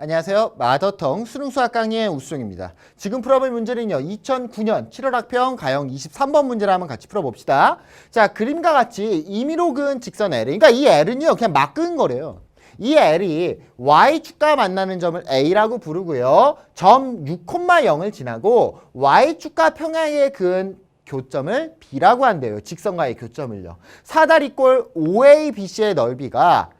안녕하세요. 마더텅 수능수학 강의의 우수정입니다. 지금 풀어볼 문제는요. 2009년 7월 학평 가형 23번 문제를 한번 같이 풀어봅시다. 자, 그림과 같이 임의로 그은 직선 L. 그러니까 이 L은요. 그냥 막 그은 거래요. 이 L이 Y축과 만나는 점을 A라고 부르고요. 점 6,0을 지나고 Y축과 평행에 그은 교점을 B라고 한대요. 직선과의 교점을요. 사다리꼴 OABC의 넓이가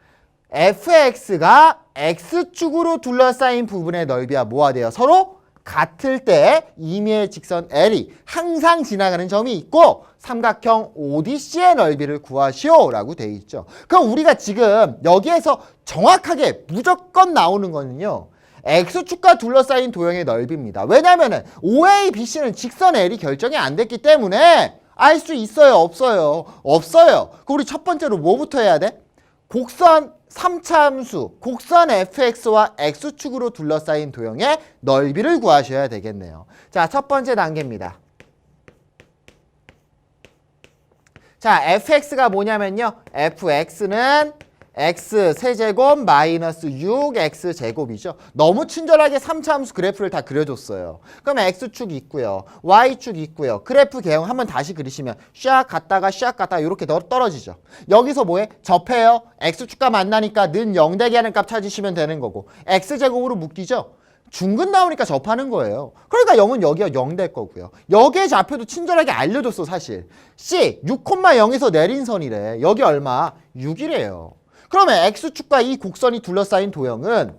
fx가 x축으로 둘러싸인 부분의 넓이와 뭐가 돼요? 서로 같을 때 임의의 직선 L이 항상 지나가는 점이 있고 삼각형 ODC의 넓이를 구하시오 라고 돼 있죠. 그럼 우리가 지금 여기에서 정확하게 무조건 나오는 거는요. X축과 둘러싸인 도형의 넓이입니다. 왜냐하면 OABC는 직선 L이 결정이 안 됐기 때문에 알 수 있어요? 없어요? 없어요. 그럼 우리 첫 번째로 뭐부터 해야 돼? 곡선 3차 함수, 곡선 fx와 x축으로 둘러싸인 도형의 넓이를 구하셔야 되겠네요. 자, 첫 번째 단계입니다. 자, fx가 뭐냐면요. fx는 x 세제곱 마이너스 6x 제곱이죠. 너무 친절하게 3차 함수 그래프를 다 그려줬어요. 그럼 x축 있고요. y축 있고요. 그래프 개형 한번 다시 그리시면 샥 갔다가 샥 갔다가 이렇게 떨어지죠. 여기서 뭐해? 접해요. x축과 만나니까 는0 되게 하는 값 찾으시면 되는 거고 x제곱으로 묶이죠. 중근 나오니까 접하는 거예요. 그러니까 0은 여기가 0 될 거고요. 여기에 좌표도 친절하게 알려줬어 사실. C 6,0에서 내린 선이래. 여기 얼마? 6이래요. 그러면 x축과 이 곡선이 둘러싸인 도형은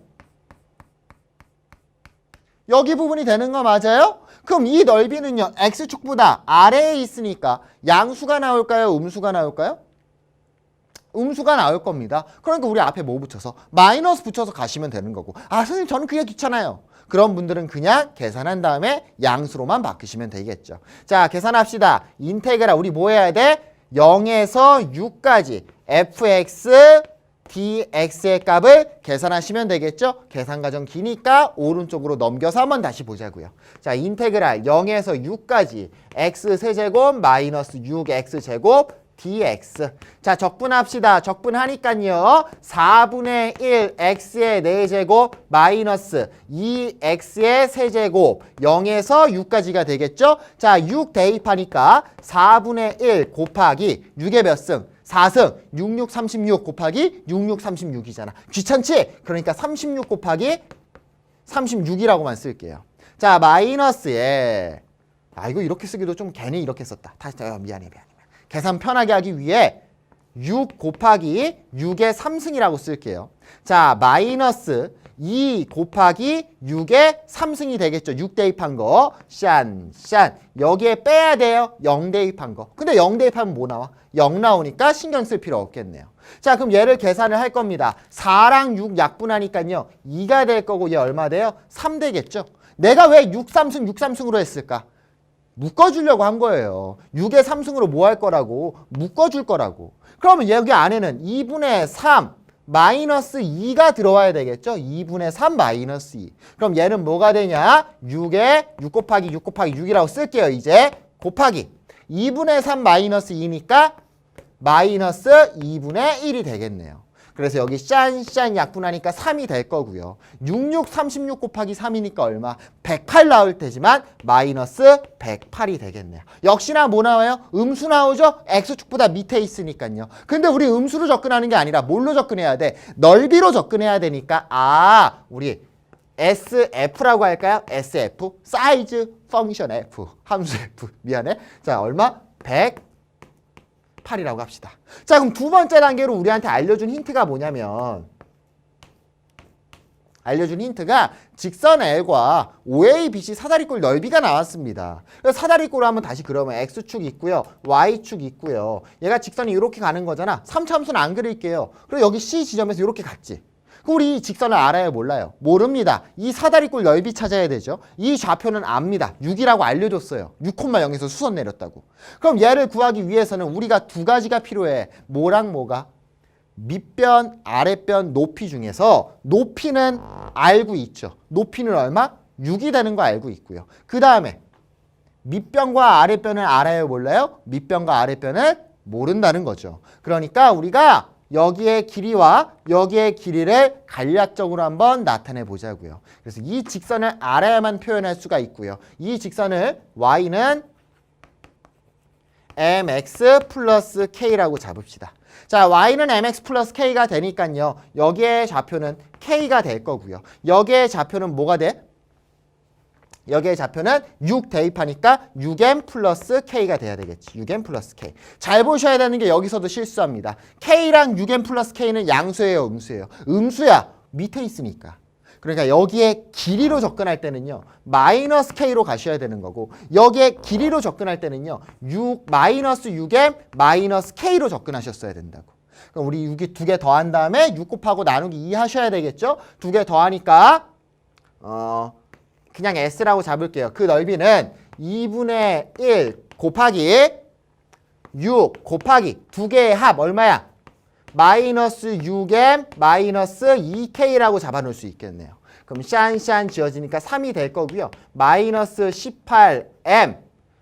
여기 부분이 되는 거 맞아요? 그럼 이 넓이는요. x축보다 아래에 있으니까 양수가 나올까요? 음수가 나올까요? 음수가 나올 겁니다. 그러니까 우리 앞에 뭐 붙여서 마이너스 붙여서 가시면 되는 거고 아 선생님 저는 그게 귀찮아요. 그런 분들은 그냥 계산한 다음에 양수로만 바꾸시면 되겠죠. 자 계산합시다. 인테그라 우리 뭐 해야 돼? 0에서 6까지 fx dx의 값을 계산하시면 되겠죠? 계산 과정 기니까 오른쪽으로 넘겨서 한번 다시 보자고요. 자, 인테그랄 0에서 6까지 x 세제곱 마이너스 6x 제곱 dx. 자, 적분합시다. 적분하니까요. 4분의 1 x의 4제곱 마이너스 2x의 세제곱 0에서 6까지가 되겠죠? 자, 6 대입하니까 4분의 1 곱하기 6의 몇 승? 4승 66, 36 곱하기 66, 36이잖아. 귀찮지? 그러니까 36 곱하기 36이라고만 쓸게요. 자, 마이너스에 아 이거 이렇게 쓰기도 좀 괜히 이렇게 썼다. 다시 어, 미안해 미안해. 계산 편하게 하기 위해 6 곱하기 6의 3승이라고 쓸게요. 자, 마이너스 2 곱하기 6의 3승이 되겠죠. 6 대입한 거. 샨, 샨. 여기에 빼야 돼요. 0 대입한 거. 근데 0 대입하면 뭐 나와? 0 나오니까 신경 쓸 필요 없겠네요. 자, 그럼 얘를 계산을 할 겁니다. 4랑 6 약분하니까요. 2가 될 거고 얘 얼마 돼요? 3 되겠죠. 내가 왜 6, 3승, 6, 3승으로 했을까? 묶어주려고 한 거예요. 6의 3승으로 뭐 할 거라고? 묶어줄 거라고. 그러면 여기 안에는 2분의 3 마이너스 2가 들어와야 되겠죠? 2분의 3 마이너스 2. 그럼 얘는 뭐가 되냐? 6에 6 곱하기 6 곱하기 6이라고 쓸게요. 이제 곱하기 2분의 3 마이너스 2니까 마이너스 2분의 1이 되겠네요. 그래서 여기 짠짠 약분하니까 3이 될 거고요. 66, 36 곱하기 3이니까 얼마? 108 나올 테지만 마이너스 108이 되겠네요. 역시나 뭐 나와요? 음수 나오죠? x축보다 밑에 있으니까요. 근데 우리 음수로 접근하는 게 아니라 뭘로 접근해야 돼? 넓이로 접근해야 되니까 아 우리 SF라고 할까요? SF 사이즈 펑션 F 함수 F 미안해. 자 얼마? 100 8이라고 합시다. 자, 그럼 두 번째 단계로 우리한테 알려준 힌트가 뭐냐면 알려준 힌트가 직선 L과 OABC 사다리꼴 넓이가 나왔습니다. 사다리꼴을 한번 다시 그러면 X축 있고요. Y축 있고요. 얘가 직선이 이렇게 가는 거잖아. 3차 함수는 안 그릴게요. 그리고 여기 C 지점에서 이렇게 갔지. 우리 이 직선을 알아요? 몰라요? 모릅니다. 이 사다리꼴 넓이 찾아야 되죠. 이 좌표는 압니다. 6이라고 알려줬어요. 6,0에서 수선 내렸다고. 그럼 얘를 구하기 위해서는 우리가 두 가지가 필요해. 뭐랑 뭐가? 밑변, 아랫변, 높이 중에서 높이는 알고 있죠. 높이는 얼마? 6이 되는 거 알고 있고요. 그 다음에 밑변과 아랫변을 알아요? 몰라요? 밑변과 아랫변을 모른다는 거죠. 그러니까 우리가 여기의 길이와 여기의 길이를 간략적으로 한번 나타내 보자고요. 그래서 이 직선을 아래에만 표현할 수가 있고요. 이 직선을 y는 mx 플러스 k라고 잡읍시다. 자, y는 mx 플러스 k가 되니까요. 여기의 좌표는 k가 될 거고요. 여기의 좌표는 뭐가 돼? 여기의 좌표는 6 대입하니까 6m 플러스 k가 돼야 되겠지. 6m 플러스 k. 잘 보셔야 되는 게 여기서도 실수합니다. k랑 6m 플러스 k는 양수예요, 음수예요. 음수야. 밑에 있으니까. 그러니까 여기에 길이로 접근할 때는요. 마이너스 k로 가셔야 되는 거고 여기에 길이로 접근할 때는요. 6 마이너스 6m 마이너스 k로 접근하셨어야 된다고. 그럼 우리 6이 두 개 더한 다음에 6 곱하고 나누기 2 하셔야 되겠죠? 두 개 더하니까 어 그냥 S라고 잡을게요. 그 넓이는 2분의 1 곱하기 6 곱하기 두 개의 합 얼마야? 마이너스 6m 마이너스 2k라고 잡아놓을 수 있겠네요. 그럼 샨샨 지어지니까 3이 될 거고요. 마이너스 18m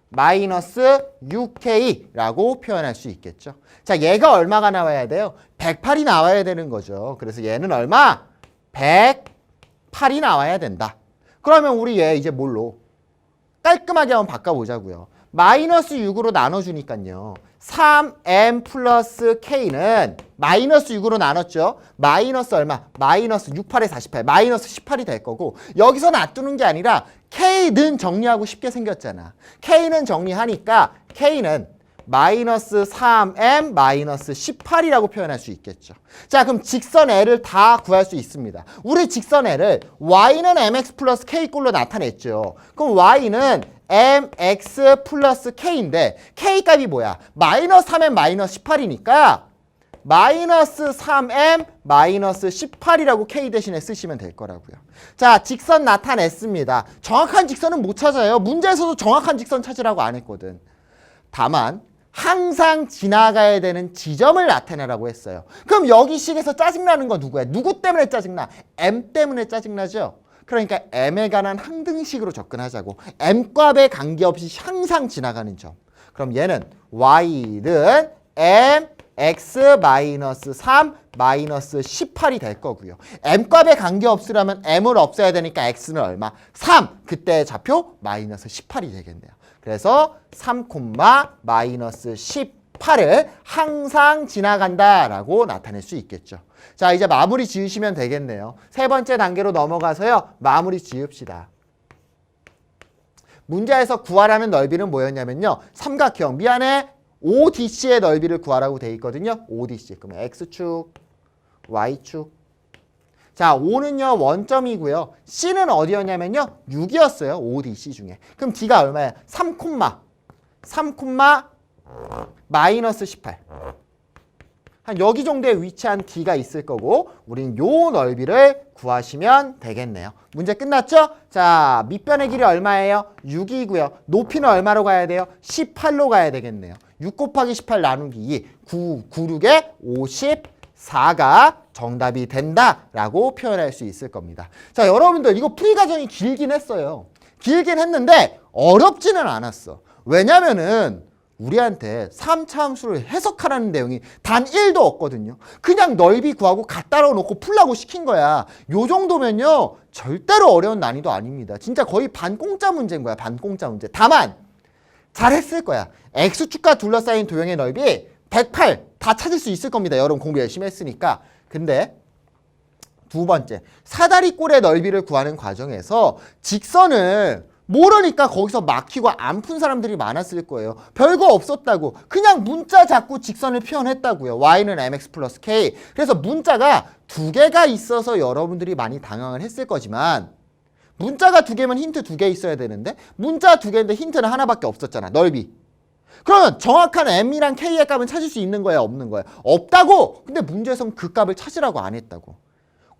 마이너스 6k라고 표현할 수 있겠죠. 자, 얘가 얼마가 나와야 돼요? 108이 나와야 되는 거죠. 그래서 얘는 얼마? 108이 나와야 된다. 그러면 우리 얘 이제 뭘로? 깔끔하게 한번 바꿔보자고요. 마이너스 6으로 나눠주니까요. 3m 플러스 k는 마이너스 6으로 나눴죠. 마이너스 얼마? 마이너스 6, 8에 48. 마이너스 18이 될 거고 여기서 놔두는 게 아니라 k는 정리하고 쉽게 생겼잖아. k는 정리하니까 k는 마이너스 3m 마이너스 18이라고 표현할 수 있겠죠. 자 그럼 직선 L을 다 구할 수 있습니다. 우리 직선 L을 y는 mx 플러스 k 꼴로 나타냈죠. 그럼 y는 mx 플러스 k인데 k 값이 뭐야? 마이너스 3m 마이너스 18이니까 마이너스 3m 마이너스 18이라고 k 대신에 쓰시면 될 거라고요. 자 직선 나타냈습니다. 정확한 직선은 못 찾아요. 문제에서도 정확한 직선 찾으라고 안 했거든. 다만 항상 지나가야 되는 지점을 나타내라고 했어요. 그럼 여기 식에서 짜증나는 건 누구야? 누구 때문에 짜증나? m 때문에 짜증나죠? 그러니까 m에 관한 항등식으로 접근하자고. m 값에 관계없이 항상 지나가는 점. 그럼 얘는 y는 m x 마이너스 3 마이너스 18이 될 거고요. m 값에 관계없으려면 m을 없애야 되니까 x는 얼마? 3. 그때 좌표 마이너스 18이 되겠네요. 그래서 3, 마이너스 18을 항상 지나간다라고 나타낼 수 있겠죠. 자, 이제 마무리 지으시면 되겠네요. 세 번째 단계로 넘어가서요. 마무리 지읍시다. 문제에서 구하라는 넓이는 뭐였냐면요. 삼각형, 미안해. ODC의 넓이를 구하라고 돼 있거든요. ODC. 그러면 X축, Y축. 자, 5는요, 원점이고요. C는 어디였냐면요, 6이었어요. ODC 중에. 그럼 D가 얼마야? 3, 3, 마이너스 18. 한 여기 정도에 위치한 D가 있을 거고, 우린 요 넓이를 구하시면 되겠네요. 문제 끝났죠? 자, 밑변의 길이 얼마예요? 6이고요. 높이는 얼마로 가야 돼요? 18로 가야 되겠네요. 6 곱하기 18 나누기 2, 9, 9, 6에 54가 정답이 된다라고 표현할 수 있을 겁니다. 자, 여러분들 이거 풀이 과정이 길긴 했어요. 길긴 했는데 어렵지는 않았어. 왜냐면은 우리한테 3차 함수를 해석하라는 내용이 단 1도 없거든요. 그냥 넓이 구하고 갖다 놓고 풀라고 시킨 거야. 요 정도면요. 절대로 어려운 난이도 아닙니다. 진짜 거의 반공짜 문제인 거야. 반공짜 문제. 다만 잘했을 거야. X축과 둘러싸인 도형의 넓이 108 다 찾을 수 있을 겁니다. 여러분 공부 열심히 했으니까. 근데 두 번째 사다리꼴의 넓이를 구하는 과정에서 직선을 모르니까 거기서 막히고 안 푼 사람들이 많았을 거예요. 별거 없었다고. 그냥 문자 잡고 직선을 표현했다고요. y는 mx 플러스 k. 그래서 문자가 두 개가 있어서 여러분들이 많이 당황을 했을 거지만 문자가 두 개면 힌트 두 개 있어야 되는데 문자 두 개인데 힌트는 하나밖에 없었잖아. 넓이. 그러면 정확한 m이랑 k의 값은 찾을 수 있는 거야, 없는 거야? 없다고. 근데 문제에서는 그 값을 찾으라고 안 했다고.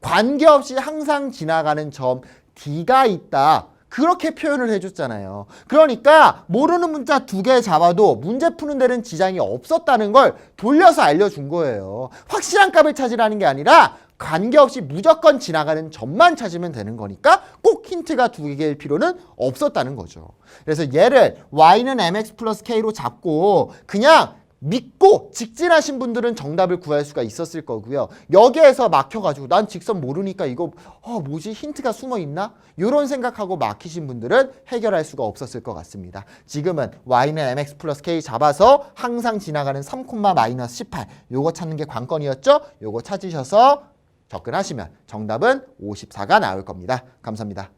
관계없이 항상 지나가는 점 d가 있다. 그렇게 표현을 해줬잖아요. 그러니까 모르는 문자 두 개 잡아도 문제 푸는 데는 지장이 없었다는 걸 돌려서 알려준 거예요. 확실한 값을 찾으라는 게 아니라 관계없이 무조건 지나가는 점만 찾으면 되는 거니까 꼭 힌트가 두 개일 필요는 없었다는 거죠. 그래서 얘를 y는 mx 플러스 k로 잡고 그냥 믿고 직진하신 분들은 정답을 구할 수가 있었을 거고요. 여기에서 막혀가지고 난 직선 모르니까 이거 어 뭐지 힌트가 숨어 있나? 이런 생각하고 막히신 분들은 해결할 수가 없었을 것 같습니다. 지금은 y는 mx 플러스 k 잡아서 항상 지나가는 3, 마이너스 18 요거 찾는 게 관건이었죠? 요거 찾으셔서 접근하시면 정답은 54가 나올 겁니다. 감사합니다.